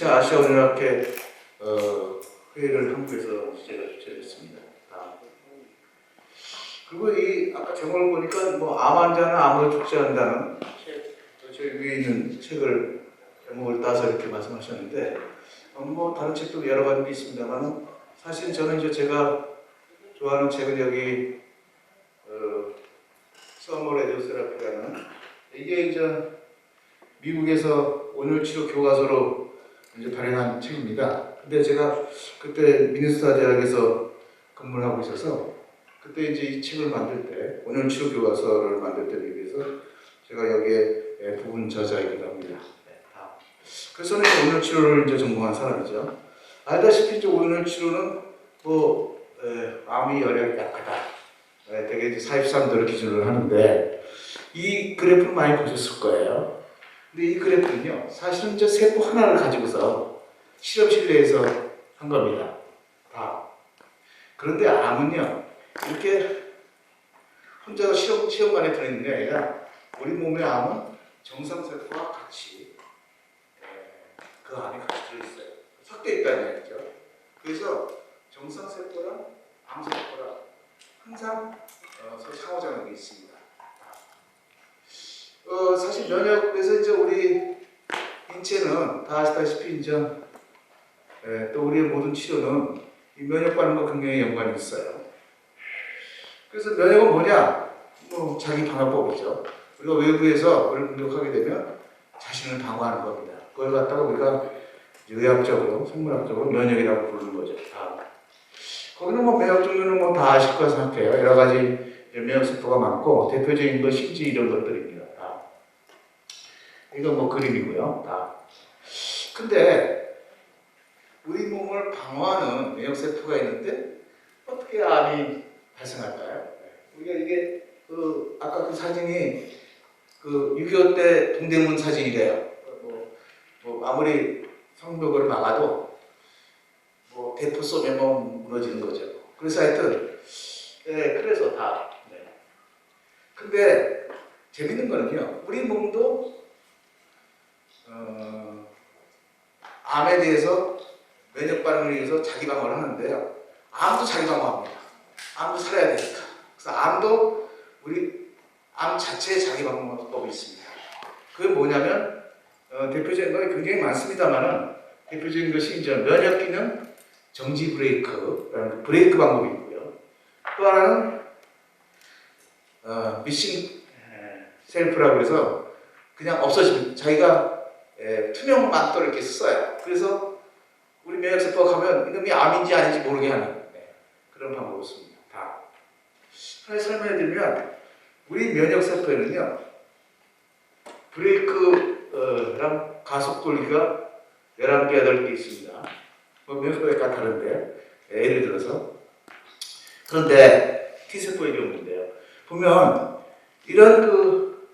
1차 아시아 온라학회 어, 회의를 한국에서 제가 주최를 했습니다. 아. 그리고 이 아까 제목을 보니까 뭐 암 환자는 암으로 죽지 않는다는 제 위에 있는 책을 제목을 따서 이렇게 말씀하셨는데 어, 뭐 다른 책도 여러 가지 있습니다만 사실 저는 이제 제가 좋아하는 책은 여기 어, 서머 레디오스라피라는 이게 이제 미국에서 온열 치료 교과서로 이제 발행한 책입니다. 근데 제가 그때 미네소타 대학에서 근무를 하고 있어서 그때 이제 이 책을 만들 때 온열치료 교과서를 만들 때 미국에서 제가 여기에 예, 부분 저자이기도 합니다. 네, 다. 그래서 저는 온열치료를 이제 전공한 사람이죠. 알다시피 이제 온열치료는 뭐 에, 암이 열약이 약하다. 에, 되게 이제 43도를 기준으로 하는데 이 그래프를 많이 보셨을 거예요. 근데 이 그래프는요, 사실은 이제 세포 하나를 가지고서 실험실 내에서 한 겁니다. 다. 그런데 암은요, 이렇게 혼자 시험, 시험관에 들어있는 게 아니라 우리 몸의 암은 정상세포와 같이 에, 그 안에 같이 들어있어요. 섞여 있다는 얘기죠. 그래서 정상세포랑 암세포랑 항상 어, 서로 상호작용이 있습니다. 어, 사실 면역에서 이제 우리 인체는 다 아시다시피 이제 예, 또 우리의 모든 치료는 이 면역 반응과 굉장히 연관이 있어요. 그래서 면역은 뭐냐? 뭐 자기 방어법이죠. 우리가 외부에서 우리를 공격하게 되면 자신을 방어하는 겁니다. 그걸 갖다가 우리가 의학적으로, 생물학적으로 면역이라고 부르는 거죠. 다. 거기는 뭐 면역 종류는 뭐 다 아실 거라 생각해요. 여러 가지 면역 세포가 많고 대표적인 거 CG 이런 것들입니다. 다. 이거 뭐 그림이고요. 다. 근데 우리 몸을 방어하는 면역 세포가 있는데 어떻게 암이 발생할까요? 우리가 이게 그 아까 그 사진이 그 6.25 때 동대문 사진이래요. 뭐, 뭐 아무리 성벽을 막아도 뭐 대포 쏘면 뭐 무너지는 거죠. 그래서 하여튼 네, 그래서 다. 네. 근데 재밌는 거는요. 우리 몸도 어, 암에 대해서 면역 반응을 위해서 자기 방어를 하는데요. 암도 자기 방어합니다. 암도 살아야 되니까. 그래서 암도 우리 암 자체에 자기 방어법이 있습니다. 그게 뭐냐면 어, 대표적인 건 굉장히 많습니다만은 대표적인 것이 이제 면역 기능 정지 브레이크라는 브레이크 방법이 있고요. 또 하나는 어, 미싱 셀프라고 해서 그냥 없어지면 자기가 에, 투명 망토를 이렇게 써요. 그래서 우리 면역 세포가 가면 이놈이 암인지 아닌지 모르게 하는 네, 그런 방법을 씁니다. 다. 하나 설명해 드리면 우리 면역 세포에는요 브레이크랑 가속 돌기가 11개, 8개 있습니다. 뭐 면역세포에 약간 다른데 예를 들어서 그런데 T세포의 경우인데요. 보면 이런 그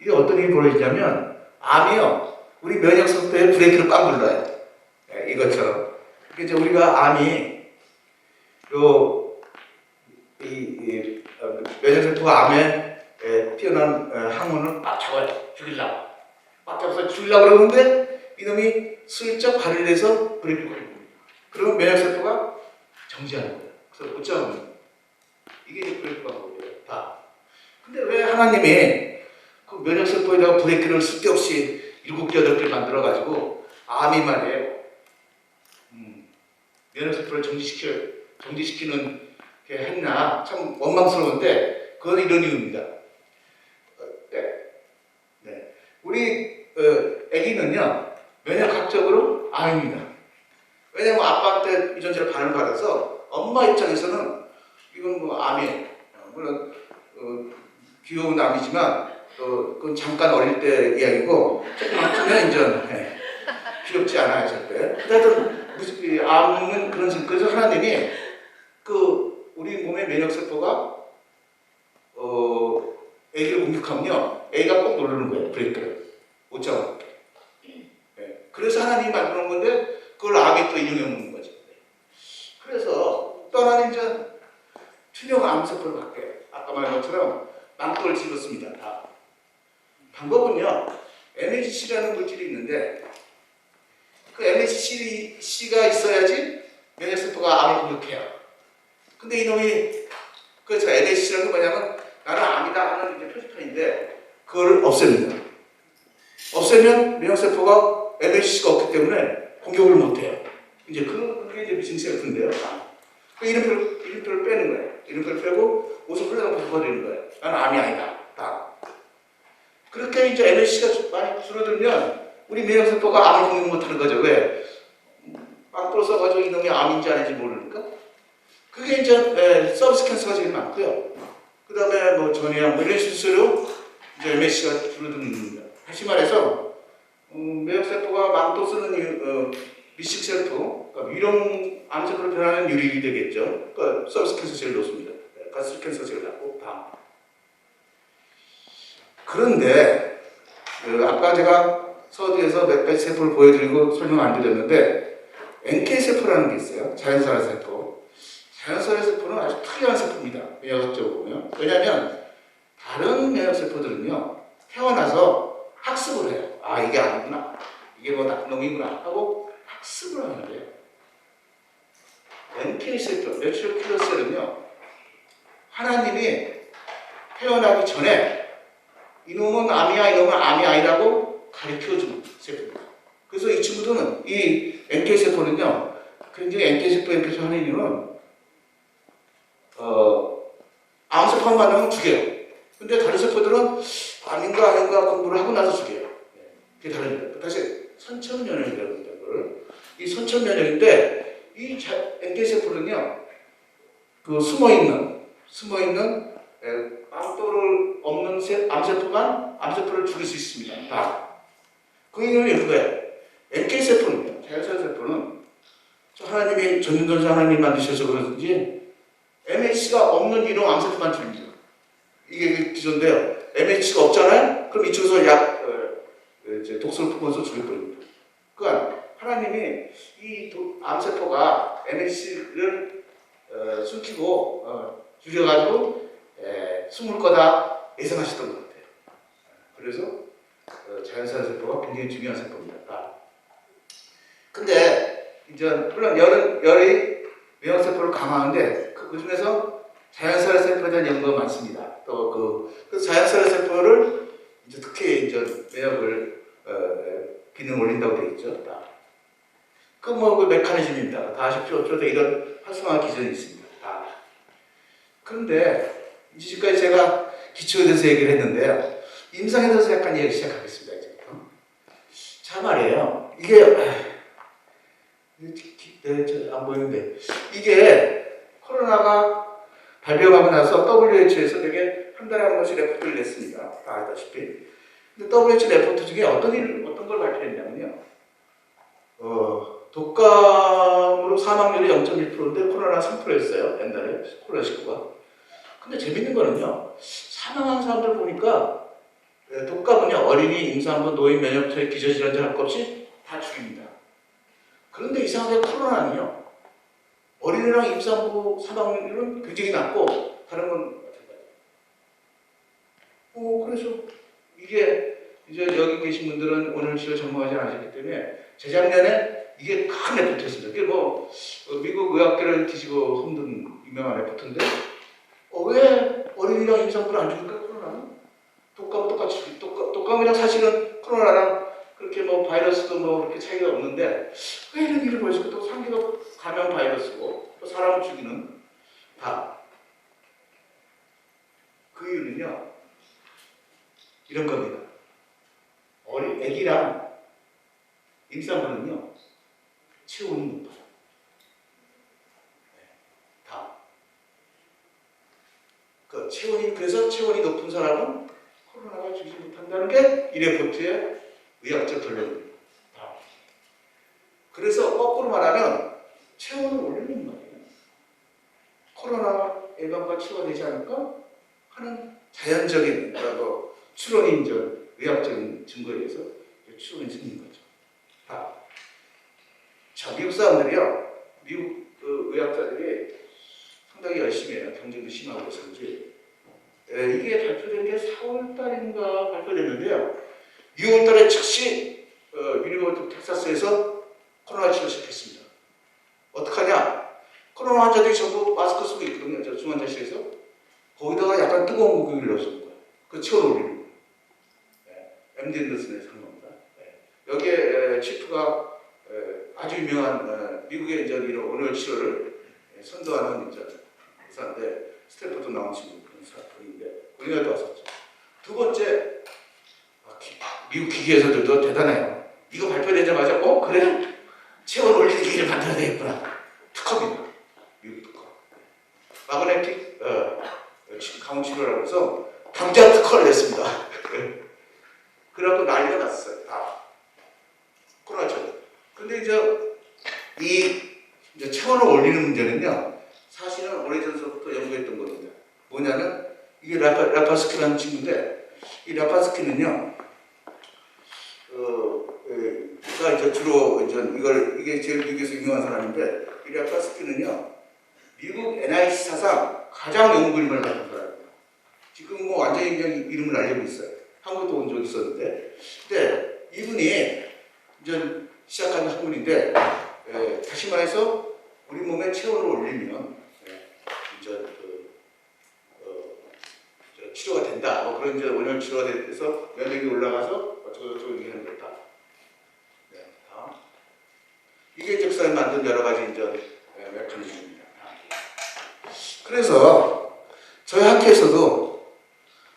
이게 어떤 일이 벌어지냐면 암이요 우리 면역세포에 브레이크를 꽉 눌러요. 네, 이것처럼. 이제 우리가 암이 요, 이, 이 어, 면역 세포가 암에 에, 피어난 어, 항문을 막 잡아요. 죽이려고. 막 잡아서 죽이려고 그러는데 이놈이 슬쩍 발을 내서 브레이크를 걸립니다. 그러면 면역 세포가 정지하는 거예요. 그래서 못 잡는 거예요. 이게 브레이크 방법이에요. 다. 근데 왜 하나님이 그 면역세포에다가 브레이크를 쓸데없이 일곱 개, 여덟 개를 만들어가지고 암이 말이에요. 음, 면역세포를 정지시켜, 정지시키는 게 했나 참 원망스러운데 그건 이런 이유입니다. 어, 네. 네. 우리 어, 아기는요 면역학적으로 암입니다. 왜냐면 아빠한테 유전자를 반응을 받아서 엄마 입장에서는 이건 뭐 암이에요. 어, 물론 어, 귀여운 암이지만 또 그건 잠깐 어릴 때 이야기고 조금 크면 이제 예, 귀엽지 않아요 절대. 하여튼 암은 그런 식 그래서 하나님이 그 우리 몸의 면역 세포가 어 A를 공격하면요, A가 꼭 누르는 거예요. 브레이크를 못 잡아. 예. 그래서 하나님이 놓은 건데 그걸 악에 또 인용해 놓는 거죠. 그래서 떠나는 이제 투명 암세포를 갖게 아까 말한 것처럼 망토를 집었습니다. 다. 방법은요, MHC라는 물질이 있는데 그 MHC가 있어야지 면역세포가 암을 공격해요. 근데 이놈이 그래서 MHC라는 건 뭐냐면 나는 암이다 하는 이제 표지판인데 그걸 없앱니다. 없애면 면역세포가 MHC가 없기 때문에 공격을 못해요. 이제 그, 그게 이제 미싱셀프인데요. 그 이름표를, 이름표를 빼는 거예요. 이름표를 빼고 옷을 흘러가고 바꿔드리는 거예요. 나는 암이 아니다. 딱. 그렇게 이제 MHC가 많이 줄어들면 우리 면역세포가 암을 공격 못하는 거죠. 왜? 빵으로 써가지고 이놈이 암인지 아닌지 모르니까. 그게 이제 에, 서비스 캔서가 제일 많고요. 그 다음에 뭐 전이양 뭐 이런 실수로 이제 MHC가 줄어드는 겁니다. 다시 말해서 음, 면역세포가 망토 쓰는 어, 미식세포, 그러니까 위령 암세포로 변하는 유리이 되겠죠. 그러니까 서비스 캔서 제일 높습니다. 네, 가스 캔서 제일 낮고 다음. 그런데 그 아까 제가 서두에서 몇 가지 세포를 보여드리고 설명 안 드렸는데 NK 세포라는 게 있어요. 자연산화 세포. 자연산화 세포는 아주 특이한 세포입니다. 면역학적으로 보면. 왜냐하면 다른 면역 세포들은요 태어나서 학습을 해요. 아 이게 아니구나. 이게 뭐 나쁜 놈이구나 하고 학습을 하는데요. NK 세포, 내추럴 킬러 셀은요 하나님이 태어나기 전에 이놈은 암이야, 이놈은 암이 아니라고 가르쳐주는 세포입니다. 그래서 이 친구들은 이 NK 세포는요 굉장히 NK 세포에 비해서 하는 이유는 어, 암 세포만 만나면 죽여요. 근데 다른 세포들은 암인가 아닌가 공부를 하고 나서 죽여요. 네, 그게 다릅니다. 다시 선천면역이라고 합니다. 이 선천면역인데 이 자- NK 세포는요, 그 숨어있는, 숨어있는 에, 암도를 없는 세- 암세포만 암세포를 죽일 수 있습니다. 다. 그 이유는 이거예요. NK 세포는요, 자연산 세포는 저 하나님이 전인전자 하나님이 만드셔서 그런지 MHC가 없는 이런 암세포만 죽입니다. 이게 기존인데요. MHC가 없잖아요? 그럼 이쪽에서 약, 어, 이제 독소를 품어서 죽여버립니다. 그러니까 하나님이 이 도- 암세포가 MHC를 어, 숨기고 어, 줄여가지고 에, 숨을 거다 예상하셨던 것 같아요. 그래서 어, 자연산 세포가 굉장히 중요한 세포입니다. 아. 근데 이제 물론 열은 열이 면역 세포를 강화하는데 그 중에서 자연산 세포에 대한 연구가 많습니다. 또 그, 그 자연산 세포를 이제 특히 이제 면역을 어, 에, 기능 올린다고 되어 있죠. 그뭐 그 메커니즘입니다. 다 아십시오. 어쩌다 이런 활성화 기전이 있습니다. 다. 그런데 지금까지 제가 기초에 대해서 얘기를 했는데요. 임상에 대해서 약간 얘기 시작하겠습니다. 이제부터. 자 말이에요. 이게 아, 네, 저안 보이는데 이게 코로나가 발병하고 나서 WHO에서 되게 한 달에 한 번씩 레포트를 냈습니다. 다 알다시피. 근데 WHO 레포트 중에 어떤 일, 어떤 걸 발표했냐면요. 어, 독감으로 사망률이 0.1%인데 코로나 3%였어요. 옛날에 코로나19가. 근데 재밌는 거는요. 사망한 사람들 보니까 예, 독감은요. 어린이, 임산부, 노인, 면역체, 기저질환자 할 것 없이 다 죽입니다. 그런데 이상하게 코로나는요. 어린이랑 임산부 사망률은 굉장히 낮고 다른 건 마찬가지. 어, 그래서 이게 이제 여기 계신 분들은 오늘 시를 전공하지 않으셨기 때문에 재작년에 이게 큰 레포트였습니다. 그게 뭐 어, 미국 의학계를 뒤집어 흔든 유명한 레포트인데 어, 왜 어린이랑 임산부를 안 죽일까 코로나는? 독감 똑같이 독감, 독감이랑 사실은 코로나랑 그렇게 뭐 바이러스도 뭐 그렇게 차이가 없는데 왜 이런 일을 벌였을까? 또 상기가 감염 바이러스고 또 사람을 죽이는 다. 그 이유는요 이런 겁니다. 어린 애기랑 임산부는요 체온이 높아요. 네, 다. 그 체온이 그래서 체온이 높은 사람은 코로나가 죽이지 못한다는 게 이 레포트의 의학적 결론입니다. 다. 그래서 거꾸로 말하면 체온을 올리는 말이에요. 코로나 예방과 치료가 되지 않을까 하는 자연적인 뭐 추론이 이제 의학적인 증거에 의해서 추론이 생긴 거죠. 아, 자 미국 사람들이요, 미국 그 의학자들이 상당히 열심히 해요. 경쟁도 심하고 그래서인지 예, 이게 발표된 게 4월 달인가 발표됐는데요. 6월 달에 즉시 어, 미니버트 텍사스에서 코로나 치료 시작했습니다. 어떡하냐? 코로나 환자들이 전부 마스크 쓰고 있거든요. 저 중환자실에서. 거기다가 약간 뜨거운 고기를 넣어주는 거예요. 그 치료를 올리는 거예요. 네. MD 앤더슨에서 한 겁니다. 네. 여기에 에, 치프가 에, 아주 유명한 에, 미국의 이제 이런 온열 치료를 에, 선도하는 이제 의사인데 스탠퍼드 나온 친구 그런 사람인데 우리나라도 왔었죠. 두 번째 아, 기- 미국 기계에서도 대단해요. 이거 발표되자마자 어 그래 체온 올리는 기계를 만들어야 되겠구나. 특허입니다. 미국 특허. 마그네틱 어, 치- 강원 치료라고 해서 당장 특허를 냈습니다. 그래갖고 난리가 났어요. 다. 코로나 전. 근데 이제 이 이제 체온을 올리는 문제는요. 사실은 오래전서부터 연구했던 겁니다. 뭐냐면 이게 라파, 라파스키라는 친구인데 이 라파스키는요. 어, 그, 가 이제 주로 이제 이걸 이게 제일 미국에서 유명한 사람인데 이 라파스키는요. 미국 NIC 사상 가장 연구임을 받은 사람입니다. 지금 뭐 완전히 그냥 이름을 알리고 있어요. 한국도 온 적 있었는데, 근데 이분이 이제 시작한 학문인데 에, 다시 말해서 우리 몸의 체온을 올리면 에, 이제 그, 어, 저 치료가 된다. 뭐 그런 이제 원형 치료가 돼서 면역이 올라가서 어쩌고 저쩌고 얘기하는 거다. 네, 다음. 이게 사람이 만든 여러 가지 이제 에, 메커니즘입니다. 그래서 저희 학교에서도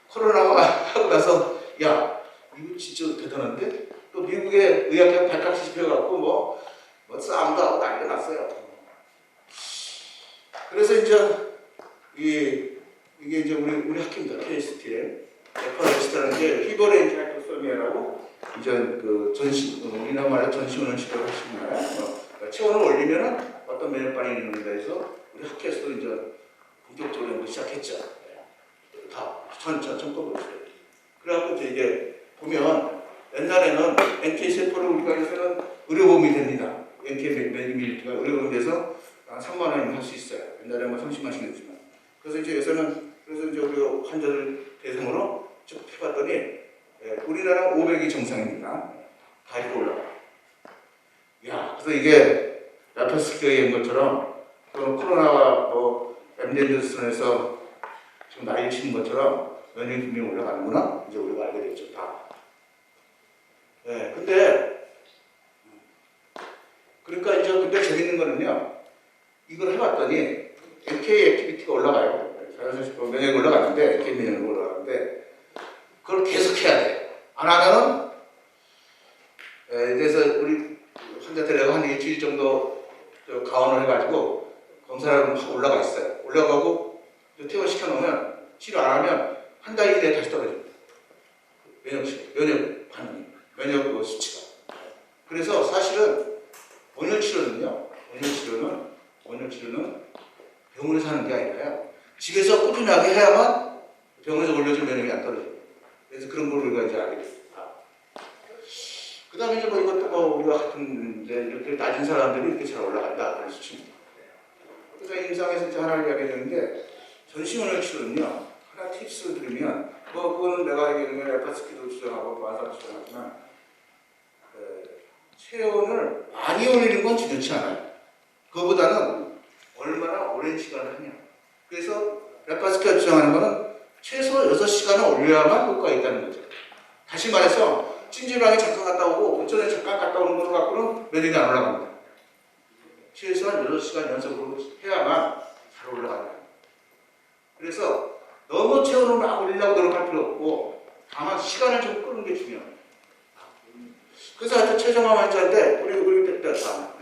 코로나가 하고 나서 야 이거 진짜 대단한데 또 미국의 의학계 발칵시 집혀갖고 뭐, 뭐 싸움도 하고 난리가 났어요. 그래서 이제 이 이게 이제 우리 우리 학교입니다. KST에 에퍼레스트라는 게 히버레인지 하이퍼소미아라고 이제 그 어, 우리나라 말로 전신을 치료를 하시는 어, 체온을 올리면은 어떤 면역 반응이 있는가 해서 우리 학교에서도 이제 본격적으로 시작했죠. 네. 다 전, 전, 전거 보세요. 그래갖고 이제 이게 보면 옛날에는 NK 세포를 우리가 요새는 의료보험이 됩니다. NK 매니밀리티가 의료보험 돼서 한 3만 원이면 할 수 있어요. 옛날에 뭐 30만 원씩 냈지만. 그래서 이제 요새는 그래서 이제 우리 환자들 대상으로 쭉 해봤더니 예, 우리나라 500이 정상입니다. 다 이렇게 올라가. 야, 그래서 이게 라파스키가 얘기한 것처럼 그 코로나와 뭐 엠덴드슨에서 지금 난리 치는 것처럼 면역 기능이 올라가는구나 이제 우리가 알게 됐죠 다. 네, 근데 음, 그러니까 이제 근데 재밌는 거는요 이걸 해봤더니 NK 액티비티가 올라가요. 자연스럽게 면역이 올라가는데 NK 면역이 올라가는데 그걸 계속 해야 돼. 안 하면은 에, 그래서 우리 환자들 내가 한 일주일 정도 저 가원을 해가지고 검사를 하고 올라가 있어요. 올라가고 퇴원시켜 놓으면 치료 안 하면 한 달 이내에 다시 떨어집니다. 면역 치료, 면역 반응이, 면역 그 수치가. 그래서 사실은 원열 치료는요, 원열 치료는 원열 치료는 병원에서 하는 게 아니라요. 집에서 꾸준하게 해야만 병원에서 올려준 면역이 안 떨어집니다. 그래서 그런 걸 우리가 이제 알게 됩니다. 그 다음에 이제 뭐 이것도 뭐 우리가 같은 이제 이렇게 낮은 사람들이 이렇게 잘 올라간다. 그런 수치입니다. 그래서 임상에서 이제 하나를 이야기했는데 전신원열 치료는요. 하나 팁스를 드리면 뭐 그거는 내가 얘기하는 에파스키도 주장하고 마사도 주장하지만 에, 체온을 많이 올리는 건 중요치 않아요. 그거보다는 얼마나 오랜 시간을 하냐. 그래서 레파스키가 주장하는 거는 최소 6시간을 올려야만 효과가 있다는 거죠. 다시 말해서 찜질방에 잠깐 갔다 오고 온천에 잠깐 갔다 오는 거 갖고는 면역이 안 올라갑니다. 최소한 6시간 연속으로 해야만 잘 올라간다. 그래서 너무 체온을 막 올리려고 노력할 필요 없고 다만 시간을 좀 끄는 게 중요합니다. 그래서 하여튼 최정암 환자인데 우리 우리 때 다.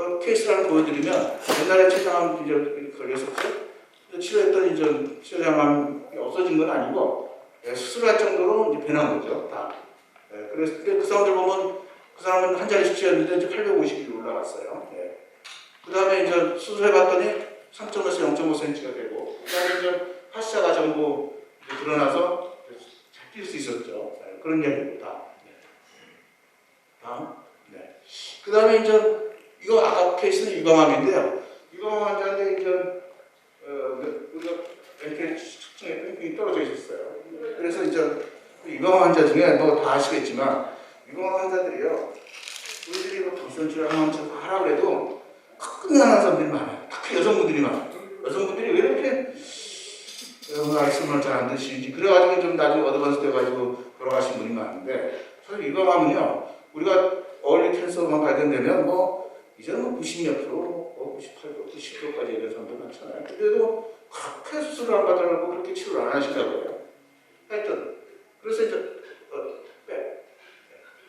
네. 그 케이스를 하나 보여드리면 옛날에 최정암 이제 걸렸었죠. 치료했더니 이제 최정암이 없어진 건 아니고 예, 수술할 정도로 이제 변한 거죠. 다. 예, 그래서 그 사람들 보면 그 사람은 한 자리 수치였는데 이제 850이 올라갔어요. 예. 그 다음에 이제 수술해봤더니 3.5에서 0.5cm가 되고 그 다음에 이제 파샤가 전부 드러나서 잡힐 수 있었죠. 네, 그런 얘기입니다. 네. 다음. 네. 그 다음에 이제 이거 아까 케이스는 유방암인데요. 유방암 환자인데 이제 어, 이렇게 뺑뺑이 떨어져 있었어요. 그래서 이제 그 유방암 환자 중에 뭐 다 아시겠지만 유방암 환자들이요. 우리들이 뭐 당선치를 하면서 하라고 해도 끝나는 사람들이 많아요. 특히 여성분들이 많아요. 여성분들이 왜 이렇게 어, 말씀을 잘 안 드시는지 그래가지고 좀 나중에 어드밴스 돼가지고 돌아가신 분이 많은데 사실 유방암은요 우리가 얼리 캔서만 발견되면 뭐 이제는 뭐 90몇 프로, 뭐 98%, 90%까지 이런 사람들 많잖아요. 근데도 그렇게 수술을 안 받으려고 그렇게 치료를 안 하신다고 해요. 하여튼 그래서 이제 어, 네.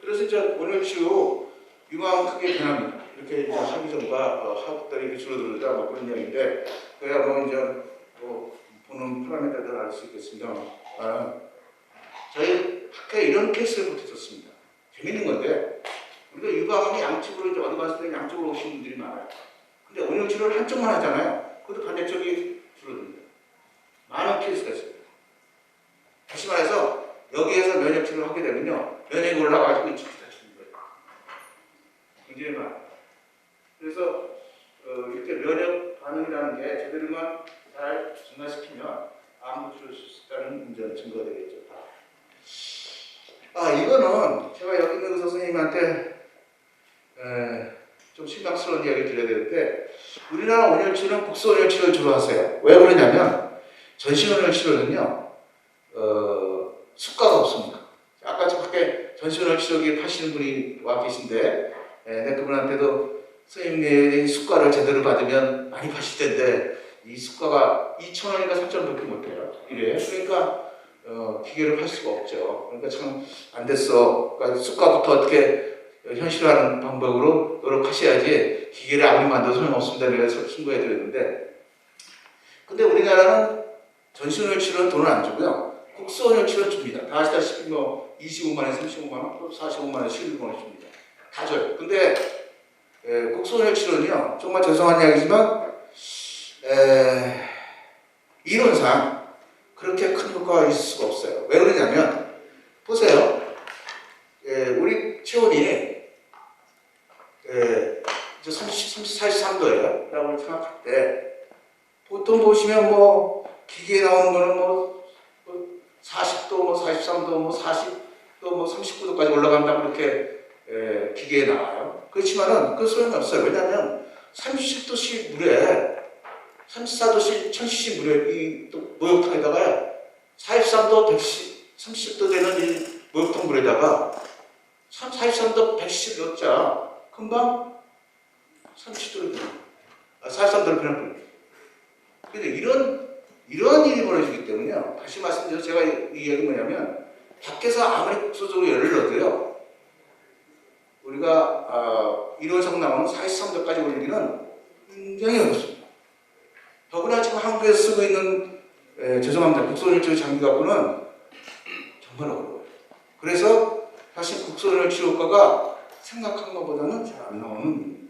그래서 이제 오늘 치료 유방암 크게 변합니다. 이렇게 이제 하기전과 어, 이렇게 줄어들다 뭐 그런 이야기인데 그야 뭐 이제 뭐 보는 파라미터들 알 수 있겠습니다. 아, 저희 학회에 이런 케이스를 못했었습니다. 재밌는 건데 우리가 유방암이 양측으로 이제 어디 갔을 때 양쪽으로 오신 분들이 많아요. 근데 오늘 치료를 한쪽만 하잖아요. 그것도 반대쪽이 줄어듭니다. 많은 케이스가 있습니다. 다시 말해서 여기에서 면역 치료를 하게 되면요. 면역이 올라가지고 이쪽이 다치는 거예요. 굉장히 많아요. 그래서 어, 이렇게 면역 반응이라는 게 제대로만 잘 증가시키면 암도 줄일 수 있다는 이제 증거가 되겠죠. 아 이거는 제가 여기 있는 의사 선생님한테 에, 좀 실망스러운 이야기를 드려야 되는데 우리나라 온열치료는 국소온열 치료를 주로 하세요. 왜 그러냐면 전신 온열 치료는요 어, 수가가 없습니다. 아까 저 밖에 전신 온열 치료기 파시는 분이 와 계신데 에, 내 그분한테도 선생님이 수가를 제대로 받으면 많이 파실 텐데 이 수가가 2,000원인가 3,000원밖에 못 해요. 이래. 그러니까 어, 기계를 팔 수가 없죠. 그러니까 참 안 됐어. 그러니까 수가부터 어떻게 현실화하는 방법으로 노력하셔야지 기계를 아무리 만들어도 소용없습니다. 그래서 신고해 드렸는데 근데 우리나라는 전신을 치료는 돈을 안 주고요. 국소원을 치료 줍니다. 다 아시다시피 뭐 25만 원, 35만 원, 또 45만 원, 11만 원 줍니다. 다 줘요. 근데 에, 국소원을 치료는요. 정말 죄송한 이야기지만 에, 이론상 그렇게 큰 효과가 있을 수가 없어요. 왜 그러냐면 보세요. 예, 우리 체온이 예, 이제 30, 30, 43도예요. 라고 생각할 때 보통 보시면 뭐 기계에 나오는 거는 뭐, 뭐 40도, 뭐 43도, 뭐 40도, 뭐 39도까지 올라간다고 이렇게 예, 기계에 나와요. 그렇지만은 그 소용이 없어요. 왜냐하면 30도씨 물에 34도씨, 1000cc 물에 이또 목욕탕에다가 43도, 110, 30도 되는 이 목욕탕 물에다가 43도, 110 넣자 금방 30도를 아, 43도를 그냥 불려. 근데 이런 이런 일이 벌어지기 때문에요. 다시 말씀드려서 제가 이, 이 얘기 뭐냐면 밖에서 아무리 국소적으로 열을 넣어도요. 우리가 아, 이론상 나오는 43도까지 올리기는 굉장히 어렵습니다. 더구나 지금 한국에서 쓰고 있는 에, 죄송합니다. 국소열치료 장비 갖고는 정말 어려워요. 그래서 사실 국소열치료 효과가 생각한 것보다는 잘 안 나오는 아.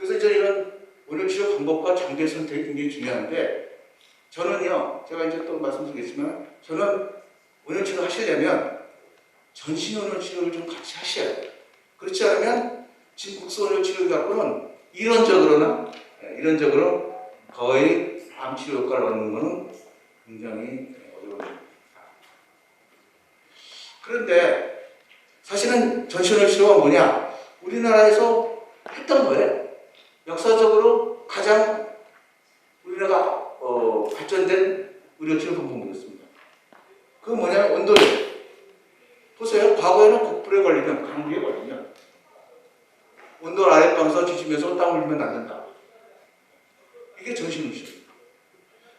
그래서 이제 이런 온열치료 방법과 장비의 선택이 굉장히 중요한데 저는요 제가 이제 또 말씀드리겠지만 저는 온열치료 하시려면 전신 온열치료를 좀 같이 하셔야 돼요. 그렇지 않으면 지금 국소온열치료 갖고는 이론적으로나 예, 이론적으로 거의 암 치료 효과를 얻는 것은 굉장히 어려워요. 그런데 사실은 전신을 치료가 뭐냐? 우리나라에서 했던 거예요. 역사적으로 가장 우리나라가 어, 발전된 의료치료 방법이었습니다. 그 뭐냐면 온도예요. 보세요. 과거에는 곡불에 걸리면, 감기에 걸리면 온도 아랫방에서 뒤지면서 땀 흘리면 낫는다. 이게 정신의식.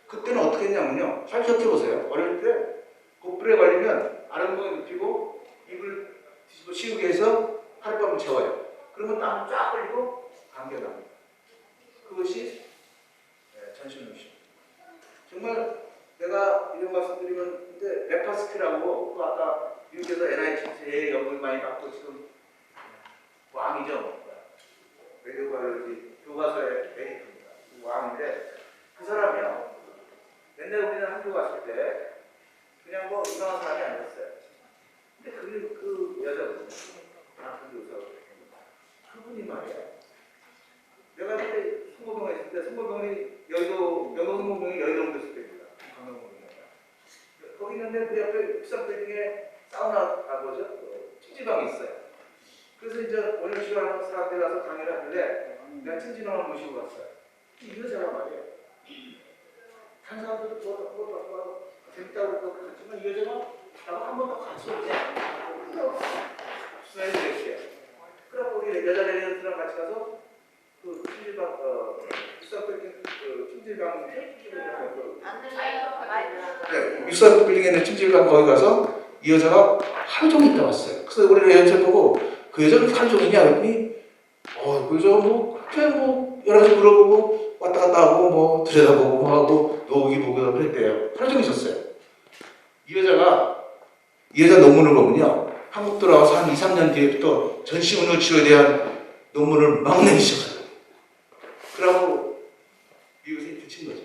그때는 어떻게 했냐면요. 잘 기억해보세요. 어릴 때 곡불에 걸리면 아랫목에 눕히고 입을 뒤집어 씌우게 해서 하룻밤을 재워요. 그러면 땀 쫙 흘리고 감기가 납니다. 그것이 네, 전신의식. 정말 내가 이런 말씀 드리면 근데 레파스키라고 또 아까 미국에서 NIT에 연구를 많이 받고 지금 왕이죠. 바이올로지 교과서의 에디터입니다. 왕인데 그 사람이요. 옛날 우리는 학교 갔을 때 그냥 뭐 이상한 사람이 아니었어요. 근데 그, 그 여자분, 아, 그 여자, 그분이 말이야. 내가 그때 송고병에 있을 때, 송고병이 여의도, 여의도로 됐을 때입니다. 강남공원이니까. 거기 있는데 그 옆에 비싼 빌딩에 사우나, 아, 뭐죠? 어, 찜질방이 있어요. 그래서 이제 오늘 시간 사람들 가서 강의를 하는데 내가 찜질방을 모시고 갔어요. 이 여자가 말이야. 다른 사람들도 그거 갖고 재밌다고 그러고 갔지만 이 여자가 나하고 한 번도 같이 없지. 수사에 이렇게. 그래갖고 우리 여자 레디언트랑 같이 가서 그 찜질방 어 그. 네, 윗산 빌딩에 있는 찜질방 거기 가서 이 여자가 하루 종일 있다 왔어요. 그래서 우리 여자 보고 그 여자는 하루 종일이냐 그랬더니 어, 그 여자 뭐 그렇게 뭐 여러 가지 물어보고 왔다 갔다 하고 뭐 들여다보고 뭐 하고 노기 보고 그랬대요. 하루 종일 있었어요. 이 여자가 이 여자 논문을 보면요. 한국 돌아와서 한 2, 3년 뒤에부터 전시 운영 치료에 대한 논문을 막 내기 시작해요. 그러고 미국에서 붙인 거죠.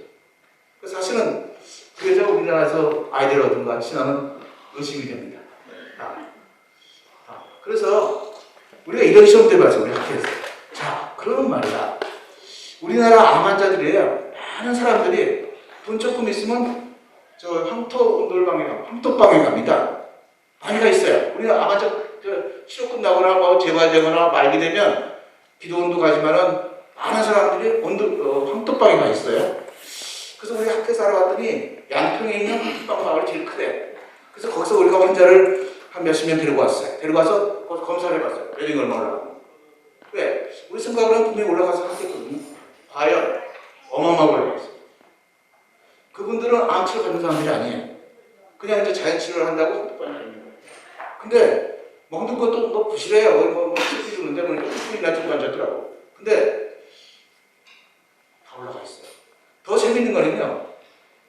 그 사실은 그 여자가 우리나라에서 아이디어를 얻은 것 나는 의심이 됩니다. 아, 아, 그래서 우리가 이런 시험 때 봐서 우리 학교에서. 자 그러면 말이야. 우리나라 암 환자들이에요 많은 사람들이 돈 조금 있으면 저 황토 놀방에 가 황토방에 갑니다. 많이 가 있어요. 우리가 암 환자 저 치료 끝나거나 뭐 재발되거나 말게 되면 기도원도 가지만은 많은 사람들이 온도 어, 황토방에 가 있어요 그래서 우리 학교에서 알아봤더니 양평에 있는 황토방 마을이 제일 크대 그래서 거기서 우리가 환자를 한 몇십 명 데리고 왔어요. 데리고 와서 검사를 해봤어요. 얼마 올라가고. 왜? 우리 생각으로는 분명히 올라가서 하겠거든요. 과연 어마어마하게 올라갔어요. 그분들은 암 치료 받는 사람들이 아니에요. 그냥 이제 자연 치료를 한다고 선택받는 거예요. 근데 먹는 것도 뭐 부실해요. 뭐, 뭐, 치료 주는데 뭐, 풀이 나좀 앉았더라고. 근데 다 올라가 있어요. 더 재밌는 거는요.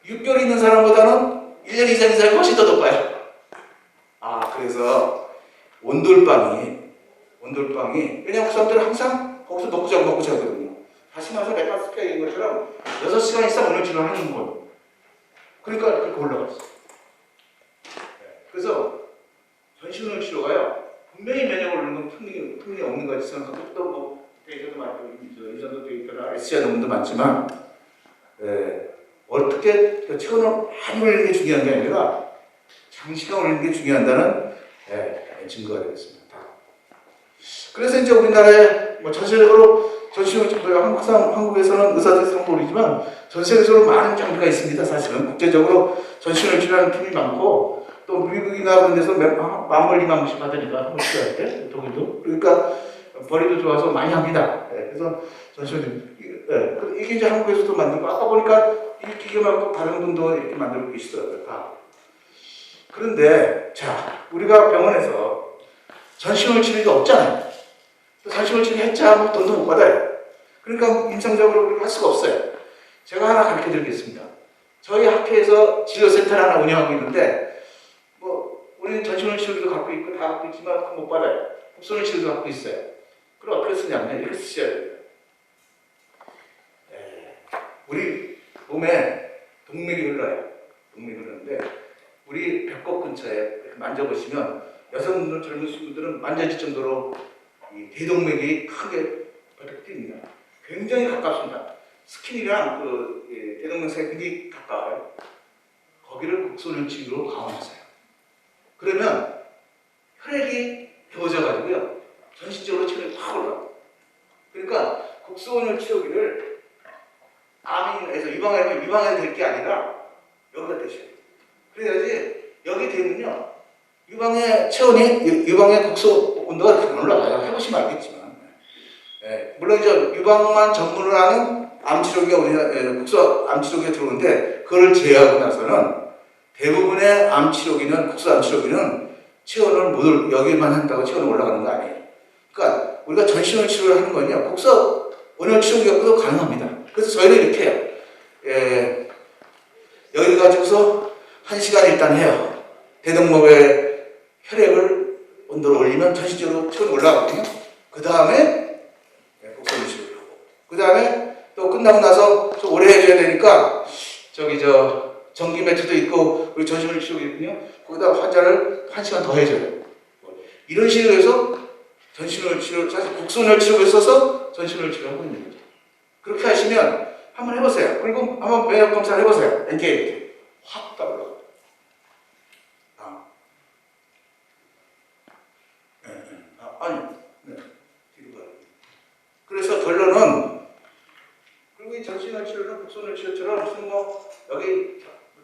6개월 있는 사람보다는 1년 이상 이상이 훨씬 더 높아요. 아, 그래서 온돌방이, 온돌방이, 왜냐면 그 사람들은 항상 거기서 먹고 자고 먹고 자거든요. 다시 말해서 레파스페인 것처럼 6시간 이상 온열치료 하는 건. 그러니까 그렇게 올라갔어. 네. 그래서 전신온열 치료가요, 분명히 면역을 오르는 건 분명히 없는 것 같이 생각하고, 또뭐 데이터도 많고, 이전도 데이터나 SCR 논문도 많지만, 예, 어떻게 그 체온을 많이 올리는 게 중요한 게 아니라 장시간 올리는 게 중요하다는 예, 증거가 되겠습니다. 그래서 이제 우리나라에 뭐 전체적으로 전시용 정도가 한국 상 한국에서는 의사들이 상보이지만 전 세계적으로 많은 장비가 있습니다. 사실은 국제적으로 전시용을 치료하는 팀이 많고 또 미국이나 그런 데서 몇, 만- 만 벌, 이만 벌씩 받으니까 한번 치료할 때 독일도 그러니까 벌이도 좋아서 많이 합니다. 예, 그래서 전시용 예, 그 이게 이제 한국에서도 만들고 아까 보니까 이 기계 말고 다른 분도 이렇게 만들고 계시더라고요. 다. 그런데 자 우리가 병원에서 전신을 치료가 없잖아요. 또 전신을 치료 했자 뭐 돈도 못 받아요. 그러니까 임상적으로 우리가 할 수가 없어요. 제가 하나 가르쳐 드리겠습니다. 저희 학회에서 진료센터를 하나 운영하고 있는데 뭐 우리는 전신을 치료도 갖고 있고 다 갖고 있지만 못 받아요. 국소를 치료도 갖고 있어요. 그럼 어떻게 쓰냐면 이렇게 쓰셔야 돼요. 예, 우리 몸에 동맥이 흘러요. 동맥이 흐르는데 우리 배꼽 근처에 만져보시면 여성분들 젊으신 분들은 만져질 정도로 이 대동맥이 크게 바짝 뜁니다. 굉장히 가깝습니다. 스킨이랑 그 예, 대동맥 사이 굉장히 가까워요. 거기를 국소련 치료로 강화하세요. 그러면 혈액이 데워져가지고요. 전신적으로 체력이 확 올라가요. 그러니까 국소원열 치료기를 암인에서 유방하면 유방에 될게 아니라 대셔야 돼요. 그래야지 여기 되면요 유방의 체온이 유- 유방의 국소 온도가 그렇게 올라가요. 해보시면 알겠지만 예, 물론 이제 유방만 전문을 하는 암치료기가 우리나라 예, 국소 암치료기가 들어오는데 그걸 제외하고 나서는 대부분의 암치료기는 국소 암치료기는 체온을 못 올- 여기만 한다고 체온이 올라가는 거 아니에요. 그러니까 우리가 전신을 치료를 하는 건요 국소 온열 치료기가 가능합니다. 그래서 저희는 이렇게 해요. 예, 여기 가지고서 한 시간 일단 해요. 대동목의 혈액을 온도를 올리면 전신적으로 체온이 올라가거든요. 그 다음에 곡선을 치료를 하고 그 다음에 또 끝나고 나서 좀 오래 해줘야 되니까 저기 저 전기 매트도 있고 우리 전신을 치료도 있거든요. 거기다 환자를 한 시간 더 해줘요. 이런 식으로 해서 전신을 치료, 사실 국순을 치료에 써서 전신을 치료하고 있는 거죠. 그렇게 하시면 한번 해보세요. 그리고 한번 면역 검사를 해보세요. NK 이렇게 확 따올라. 아. 네, 네. 아, 아니, 네. 그래서 결론은 그리고 이 전신을 치료는 국순을 치료처럼 무슨 뭐 여기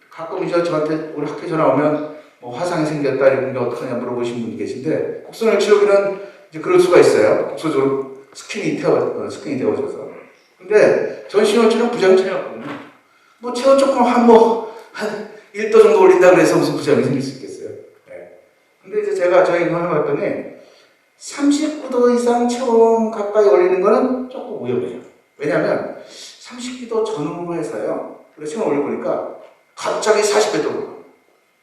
가끔 이제 저한테 우리 학회 전화 오면 뭐 화상이 생겼다 이런 게 어떡하냐 물어보시는 분이 계신데 국순을 치료기는 이제 그럴 수가 있어요. 국소적으로 스킨이 태워 어, 스킨이 되어져서. 근데 전신을 치료는 부작용이었거든요. 뭐 체온 조금 한 뭐 한 1도 정도 올린다 그래서 무슨 부작용이 생길 수 있겠어요. 네. 근데 이제 제가 저희 그걸 해봤더니 39도 이상 체온 가까이 올리는 거는 조금 위험해요. 왜냐하면 30기도 전후로 해서요. 그래서 체온 올려보니까 갑자기 40배 떨어져요.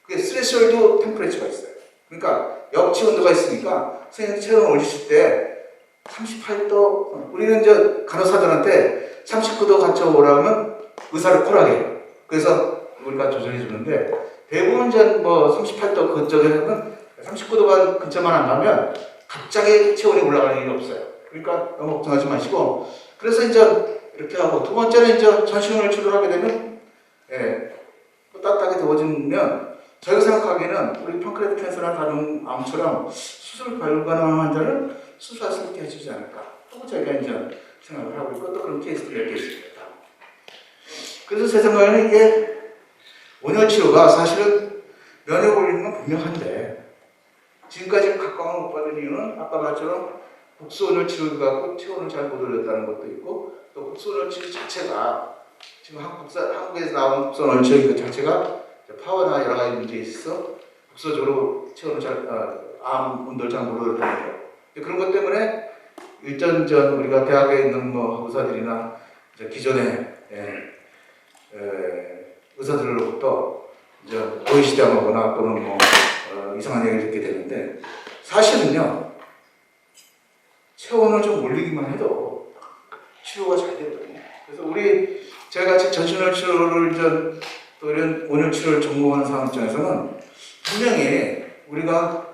그게 스레시홀드 템퍼레처가 있어요. 그러니까 역치 온도가 있으니까 선생님 체온을 올리실 때 38도 우리는 이제 간호사들한테 39도 갖춰 오라면 의사를 해요. 그래서 우리가 조절해 주는데 대부분 뭐 38도 근처에는 39도가 근처만 안 가면 갑자기 체온이 올라가는 일이 없어요. 그러니까 너무 걱정하지 마시고 그래서 이제 이렇게 하고 두 번째는 이제 전신을 치료하게 되면 예, 또 따뜻하게 더워지면 저희가 생각하기에는 우리 펑크레트 캔서나 다른 암처럼 수술 불가능한 환자를 수술할 수 있게 해주지 않을까. 또 저희가 이제 생각을 하고 있고 또 그런 케이스도 몇개 있습니다. 그래서 제 생각에는 이게 온열 치료가 사실은 면역 올리는 건 분명한데 지금까지 각광을 못 받은 이유는 아까 말처럼 국수온열 치료를 갖고 체온을 잘 못 올렸다는 것도 있고 또 국수온열 치료 자체가 지금 한국사, 한국에서 나온 국수온열 치료 그 자체가 파워나 여러 가지 문제에 있어서 국소적으로 체온을 잘, 어, 암 온도를 잘못 올렸다는 거. 근데 그런 것 때문에 일전 전 우리가 대학에 있는 뭐 의사들이나 이제 기존의 예, 에, 의사들로부터 이제 오해시당하거나 또는 뭐 어, 이상한 얘기를 듣게 되는데 사실은요 체온을 좀 올리기만 해도 치료가 잘 되거든요. 그래서 우리 제가 같이 전신을 치료를 이제 또 이런 온열 치료를 전공하는 사람 입장에서는 분명히 우리가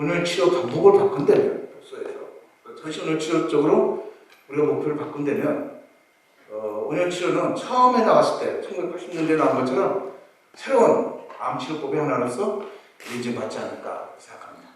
온열 치료 방법을 바꾼다면 독서에서 전신 온열 치료 쪽으로 우리가 목표를 바꾼다면 어, 온열 치료는 처음에 나왔을 때 1980년대에 나온 것처럼 새로운 암 치료법의 하나로서 인정받지 않을까 생각합니다.